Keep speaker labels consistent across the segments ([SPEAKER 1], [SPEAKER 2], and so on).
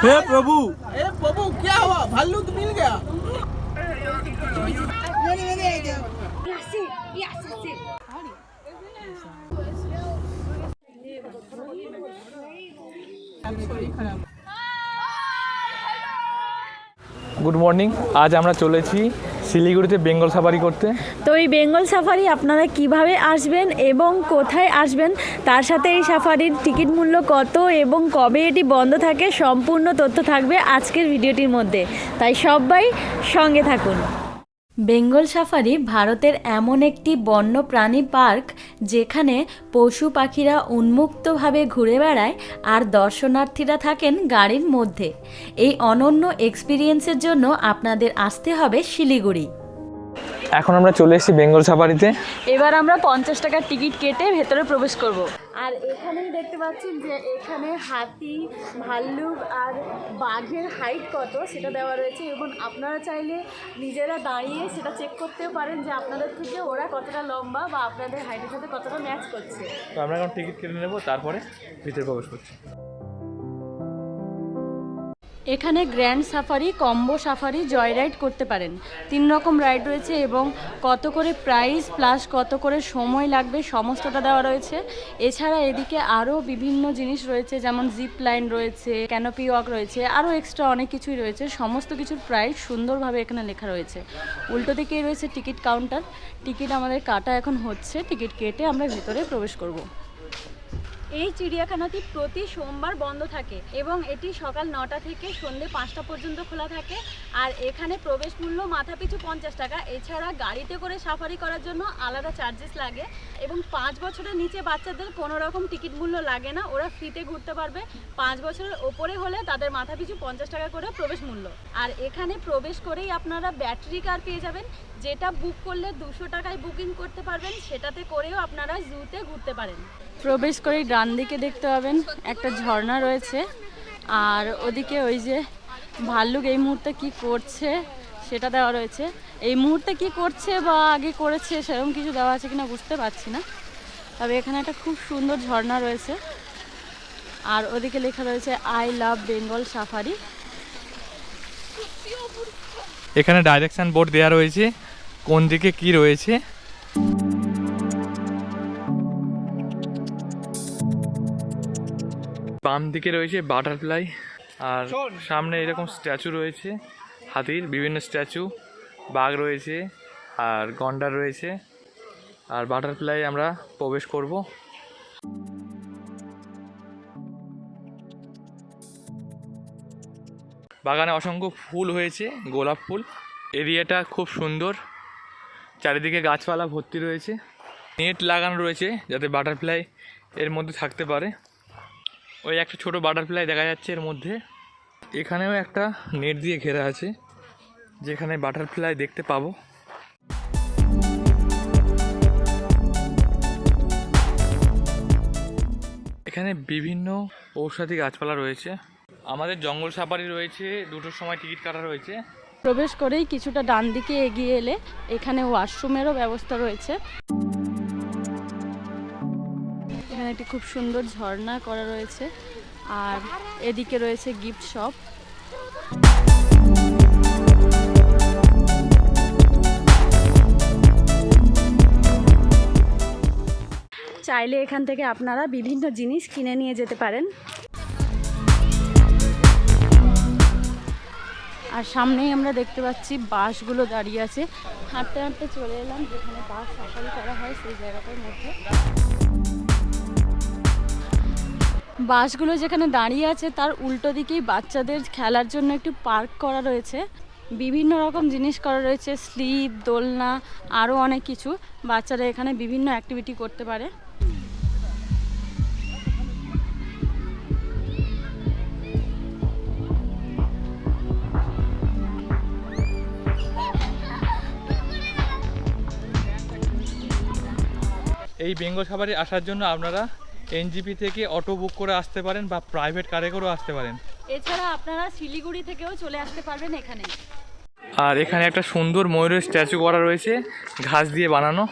[SPEAKER 1] हे प्रभु
[SPEAKER 2] ए बाबू क्या हुआ भालू तो मिल गया
[SPEAKER 1] গুড মর্নিং আজ আমরা চলেছি শিলিগুড়িতে বেঙ্গল সাফারি করতে?
[SPEAKER 3] তো এই বেঙ্গল সাফারি আপনারা কীভাবে আসবেন এবং কোথায় আসবেন, তার সাথে এই সাফারির টিকিট মূল্য কত এবং কবে এটি বন্ধ থাকে, সম্পূর্ণ তথ্য থাকবে আজকের ভিডিওটির মধ্যে। তাই সবাই সঙ্গে থাকুন। বেঙ্গল সাফারি ভারতের এমন একটি বন্য প্রাণী পার্ক যেখানে পশু পাখিরা উন্মুক্তভাবে ঘুরে বেড়ায় আর দর্শনার্থীরা থাকেন গাড়ির মধ্যে। এই অনন্য এক্সপিরিয়েন্সের জন্য আপনাদের আসতে হবে শিলিগুড়ি।
[SPEAKER 1] এখন আমরা চলে এসেছি বেঙ্গল সাফারিতে।
[SPEAKER 3] এবার আমরা পঞ্চাশ টাকার টিকিট কেটে ভেতরে প্রবেশ করব। আর এখানেই দেখতে পাচ্ছেন যে এখানে হাতি, ভাল্লুক আর বাঘের হাইট কত সেটা দেওয়া রয়েছে এবং আপনারা চাইলে নিজেরা দাঁড়িয়ে সেটা চেক করতেও পারেন যে আপনাদের থেকে ওরা কতটা লম্বা বা আপনাদের হাইটের সাথে কতটা ম্যাচ করছে।
[SPEAKER 1] তো আমরা এখন টিকিট কেটে নেব, তারপরে ভিতরে প্রবেশ করছি।
[SPEAKER 3] এখানে grand safari, combo safari joy ride করতে পারেন। তিন রকম রাইড রয়েছে এবং কত করে প্রাইস প্লাস কত করে সময় লাগবে সমস্তটা দেওয়া রয়েছে। এছাড়া এদিকে আরও বিভিন্ন জিনিস রয়েছে, যেমন জিপ লাইন রয়েছে ক্যানোপি ওয়াক রয়েছে, আরও এক্সট্রা অনেক কিছুই রয়েছে। সমস্ত কিছুর প্রাইস সুন্দরভাবে এখানে লেখা রয়েছে। উল্টো দিকেই রয়েছে টিকিট কাউন্টার টিকিট আমাদের কাটা এখন হচ্ছে টিকিট কেটে আমরা ভেতরে প্রবেশ করব। এই চিড়িয়াখানাটি প্রতি সোমবার বন্ধ থাকে এবং এটি সকাল নটা থেকে সন্ধে পাঁচটা পর্যন্ত খোলা থাকে। আর এখানে প্রবেশ মূল্য মাথাপিছু পঞ্চাশ টাকা। এছাড়া গাড়িতে করে সাফারি করার জন্য আলাদা চার্জেস লাগে এবং পাঁচ বছরের নিচে বাচ্চাদের কোনো রকম টিকিট মূল্য লাগে না। ওরা ফ্রিতে ঘুরতে পারবে। পাঁচ বছরের ওপরে হলে তাদের মাথাপিছু পঞ্চাশ টাকা করে প্রবেশ মূল্য। আর এখানে প্রবেশ করেই আপনারা ব্যাটারি কার পেয়ে যাবেন। যেটা বুক করলে দুশো টাকায় বুকিং করতে পারবেন। সেটাতে করেও আপনারা জুতে ঘুরতে পারেন। প্রবেশ করেই ডান দিকে দেখতে পাবেন, একটা ঝর্ণা রয়েছে। আর ওদিকে ওই যে ভাল্লুক এই মুহূর্তে কি করছে সেটা দেওয়া রয়েছে। এই মুহূর্তে কি করছে বা আগে করেছে সেরকম কিছু দেওয়া আছে কিনা বুঝতে পারছি না। তবে এখানে একটা খুব সুন্দর ঝর্ণা রয়েছে। আর ওদিকে লেখা রয়েছে আই লাভ বেঙ্গল সাফারি
[SPEAKER 1] এখানে ডাইরেকশন বোর্ড দেওয়া রয়েছে, কোন দিকে কি রয়েছে। বাম দিকে রয়েছে বাটারফ্লাই আর সামনে এরকম স্ট্যাচু রয়েছে হাতির বিভিন্ন স্ট্যাচু বাঘ রয়েছে আর গন্ডার রয়েছে আর বাটারফ্লাই আমরা প্রবেশ করব। বাগানে অসংখ্য ফুল হয়েছে গোলাপ ফুল এরিয়াটা খুব সুন্দর চারিদিকে গাছপালা ভর্তি রয়েছে নেট লাগানো রয়েছে যাতে বাটারফ্লাই এর মধ্যে থাকতে পারে। ওই একটা ছোট বাটারফ্লাই দেখা যাচ্ছে এর মধ্যে। এখানেও একটা নেট দিয়ে ঘেরা আছে, যেখানে বাটারফ্লাই দেখতে পাবো। এখানে বিভিন্ন ঔষধি গাছপালা রয়েছে। আমাদের জঙ্গল সাফারি রয়েছে, দুটোর সময় টিকিট কাটা রয়েছে।
[SPEAKER 3] প্রবেশ করেই কিছুটা ডান দিকে এগিয়ে এলে এখানে ওয়াশরুমেরও ব্যবস্থা রয়েছে। এখানে একটি খুব সুন্দর ঝর্ণা করা রয়েছে আর এদিকে রয়েছে গিফট শপ। চাইলে এখান থেকে আপনারা বিভিন্ন জিনিস কিনে নিয়ে যেতে পারেন। আর সামনেই আমরা দেখতে পাচ্ছি বাসগুলো দাঁড়িয়ে আছে। হাঁটতে হাঁটতে চলে এলাম, যেখানে বাস সাফারি করা হয় সেই জায়গাটার মধ্যে। বাসগুলো যেখানে দাঁড়িয়ে আছে, তার উল্টো দিকেই বাচ্চাদের খেলার জন্য একটি পার্ক করা রয়েছে। বিভিন্ন রকম জিনিস করা রয়েছে, স্লিপ, দোলনা আরও অনেক কিছু। বাচ্চারা এখানে বিভিন্ন অ্যাক্টিভিটি করতে পারে।
[SPEAKER 1] এই বেঙ্গল সাফারি আসার জন্য আপনারা এনজিপি থেকে অটো বুক করে আসতে পারেন বা প্রাইভেট কারে করেও আসতে পারেন।
[SPEAKER 3] এছাড়া আপনারা শিলিগুড়ি থেকেও চলে আসতে পারবেন এখানে।
[SPEAKER 1] আর এখানে একটা সুন্দর ময়ূরের স্ট্যাচু করা রয়েছে ঘাস দিয়ে বানানো।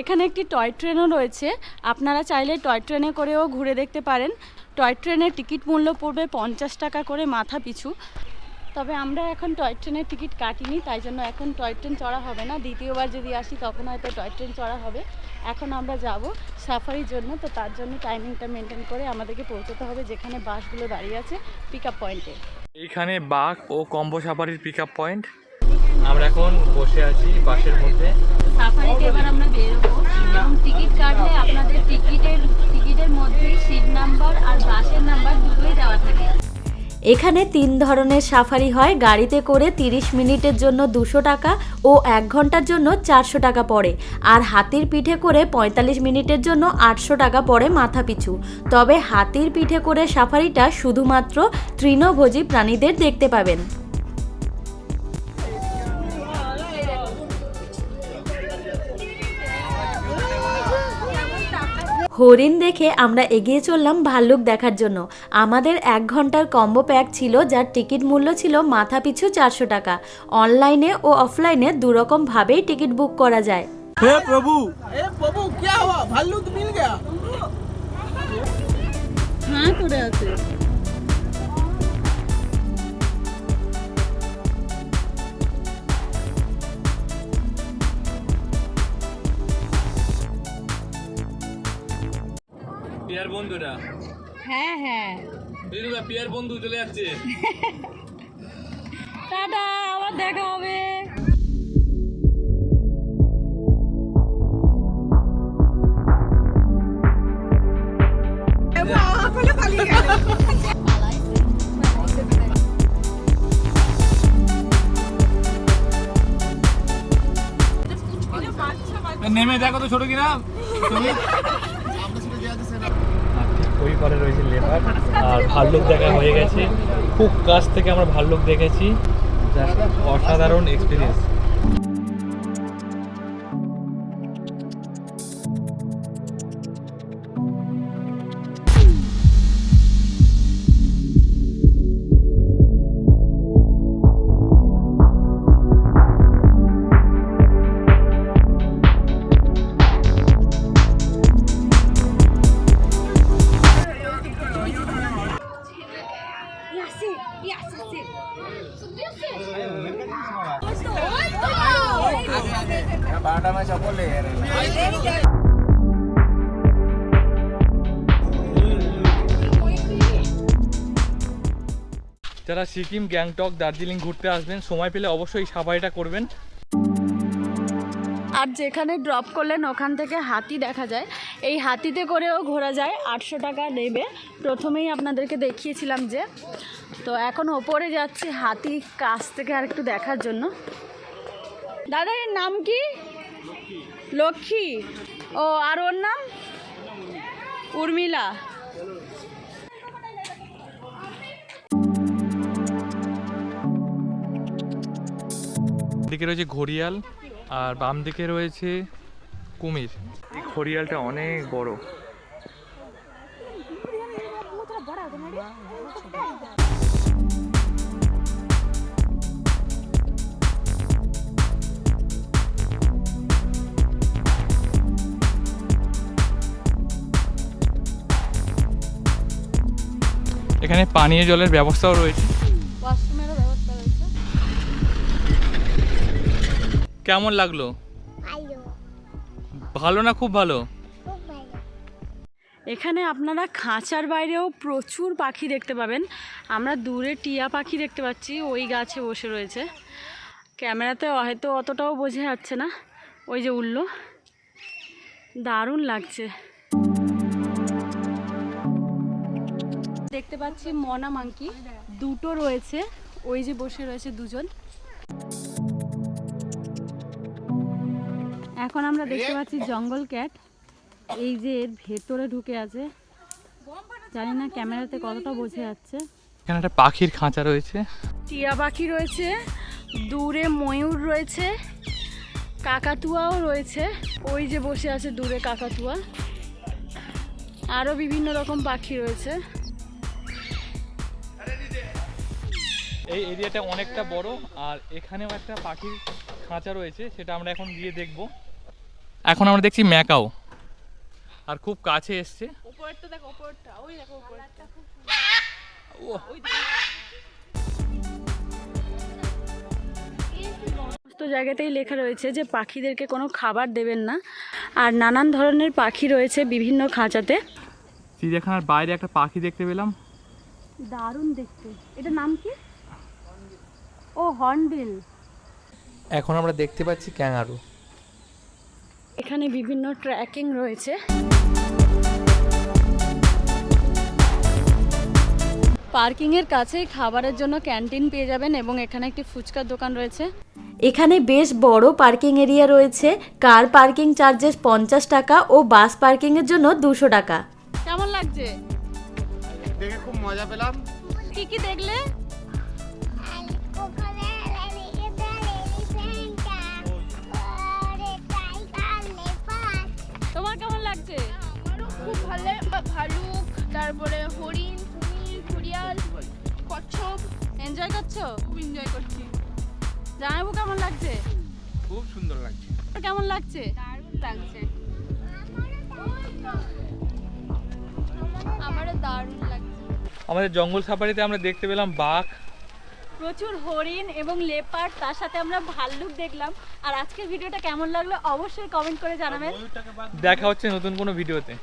[SPEAKER 3] এখানে একটি টয় ট্রেনও রয়েছে। আপনারা চাইলে টয় ট্রেনে করেও ঘুরে দেখতে পারেন। টয় ট্রেনের টিকিট মূল্য পড়বে পঞ্চাশ টাকা করে মাথা পিছু তবে আমরা এখন টয় ট্রেনের টিকিট কাটিনি, তাই জন্য এখন টয় ট্রেন চড়া হবে না। দ্বিতীয়বার যদি আসি, তখন হয়তো টয় ট্রেন চড়া হবে। এখন আমরা যাব সাফারির জন্য, তো তার জন্য টাইমিংটা মেনটেন করে আমাদেরকে পৌঁছতে হবে যেখানে বাসগুলো দাঁড়িয়ে আছে পিক আপ পয়েন্টে
[SPEAKER 1] এইখানে বাঘ ও কম্বো সাফারির পিক আপ পয়েন্ট আমরা এখন বসে আছি বাসের মধ্যে।
[SPEAKER 3] এখানে তিন ধরনের সাফারি হয়। গাড়িতে করে 30 মিনিটের জন্য দুশো টাকা ও এক ঘণ্টার জন্য চারশো টাকা পড়ে। আর হাতির পিঠে করে 45 মিনিটের জন্য আটশো টাকা পড়ে মাথা পিছু তবে হাতির পিঠে করে সাফারিটা শুধুমাত্র তৃণভোজী প্রাণীদের দেখতে পাবেন। হরিণ দেখে আমরা এগিয়ে চললাম ভাল্লুক দেখার জন্য আমাদের এক ঘন্টার কম্বো প্যাক ছিল যার টিকিট মূল্য ছিল মাথা পিছু চারশো টাকা অনলাইনে ও অফলাইনে দুরকম ভাবেই টিকিট বুক করা যায়
[SPEAKER 2] हे प्रभु ए प्रभु क्या हुआ भालू तो मिल गया
[SPEAKER 3] হ্যাঁ করে আছে
[SPEAKER 1] পিয়ার বন্ধুরা।
[SPEAKER 3] হ্যাঁ হ্যাঁ।
[SPEAKER 1] দিদুকা পিয়ার বন্ধু চলে যাচ্ছে।
[SPEAKER 3] টাটা আবার দেখা হবে।
[SPEAKER 1] নেমে দেখো তো ছোট কিনা। তুমি? ওই পারে রয়েছে লেবার। আর ভাল্লুক দেখা হয়ে গেছে। খুব কাছ থেকে আমরা ভাল্লুক দেখেছি। অসাধারণ এক্সপিরিয়েন্স যারা সিকিম গ্যাংটক দার্জিলিং ঘুরতে আসবেন সময় পেলে অবশ্যই সাফাইটা করবেন।
[SPEAKER 3] আর যেখানে ড্রপ করলেন ওখান থেকে হাতি দেখা যায়। এই হাতিতে করেও ঘোরা যায়, আটশো টাকা নেবে। প্রথমেই আপনাদেরকে দেখিয়েছিলাম যে, তো এখন ওপরে যাচ্ছি হাতি কাছ থেকে আর একটু দেখার জন্য। দাদা, এর নাম কি? লক্ষ্মী। ও, আর ওর নাম? উর্মিলা।
[SPEAKER 1] দিকে রয়েছে ঘড়িয়াল আর বাম দিকে রয়েছে কুমির। এই ঘড়িয়ালটা অনেক বড়। এখানে পানীয় জলের ব্যবস্থাও রয়েছে। কেমন লাগল? ভালো। না খুব ভালো?
[SPEAKER 3] এখানে আপনারা খাঁচার বাইরেও প্রচুর পাখি দেখতে পাবেন। আমরা দূরে টিয়া পাখি দেখতে পাচ্ছি ওই গাছে বসে রয়েছে। ক্যামেরাতে হয়তো অতটাও বোঝা যাচ্ছে না ওই যে উঠল দারুণ লাগছে। দেখতে পাচ্ছি মনা মাংকি দুটো রয়েছে ওই যে বসে রয়েছে দুজন। এখন আমরা দেখতে পাচ্ছি জঙ্গল ক্যাট। এই যে এর ভেতরে ঢুকে আছে। জানি না ক্যামেরাতে কতটা বোঝা যাচ্ছে।
[SPEAKER 1] এখানে একটা পাখির খাঁচা রয়েছে।
[SPEAKER 3] টিয়া পাখি রয়েছে। দূরে ময়ূর রয়েছে। কাকাতুয়াও রয়েছে। ওই যে বসে আছে দূরে কাকাতুয়া। আরও বিভিন্ন রকম পাখি রয়েছে।
[SPEAKER 1] এই এরিয়াটা অনেকটা বড় আর এখানেও একটা পাখির খাঁচা রয়েছে সেটা আমরা এখন গিয়ে দেখব। এখন আমরা দেখছি ম্যাকাও। আর খুব কাছে এসছে।
[SPEAKER 3] সমস্ত জায়গাতেই লেখা রয়েছে যে পাখিদেরকে কোনো খাবার দেবেন না। আর নানান ধরনের পাখি রয়েছে বিভিন্ন খাঁচাতে।
[SPEAKER 1] চিড়িয়াখানার বাইরে একটা পাখি দেখতে পেলাম।
[SPEAKER 3] দারুণ দেখতে। এটা নাম কি? ও হর্নবিল।
[SPEAKER 1] এখন আমরা দেখতে পাচ্ছি ক্যাঙ্গারু
[SPEAKER 3] এখানে বিভিন্ন ট্র্যাকিং রয়েছে। পার্কিংয়ের কাছেই খাবারের জন্য ক্যান্টিন পেয়ে যাবেন এবং এখানে একটি ফুচকার দোকান রয়েছে। এখানে বেশ বড় পার্কিং এরিয়া রয়েছে। কার পার্কিং চার্জেস পঞ্চাশ টাকা ও বাস পার্কিংয়ের জন্য দুশো টাকা। কেমন লাগছে?
[SPEAKER 2] দেখে খুব মজা পেলাম।
[SPEAKER 3] কি কি দেখলে?
[SPEAKER 4] তারপরে হরিণ কুমির ঘড়িয়াল কচ্ছপ।
[SPEAKER 3] এনজয় করছ?
[SPEAKER 4] খুব এনজয় করছি।
[SPEAKER 3] জানাব কেমন লাগছে?
[SPEAKER 1] খুব সুন্দর লাগছে।
[SPEAKER 3] কেমন লাগছে?
[SPEAKER 4] দারুণ লাগছে। আমারও দারুণ লাগছে।
[SPEAKER 1] আমাদের জঙ্গল সাফারিতে আমরা দেখতে পেলাম বাঘ।
[SPEAKER 3] প্রচুর হরিণ এবং লেপার্ড তার সাথে আমরা ভাল্লুক দেখলাম। আর আজকের ভিডিওটা কেমন লাগল অবশ্যই কমেন্ট করে জানাবেন।
[SPEAKER 1] দেখা হচ্ছে নতুন কোনো ভিডিওতে।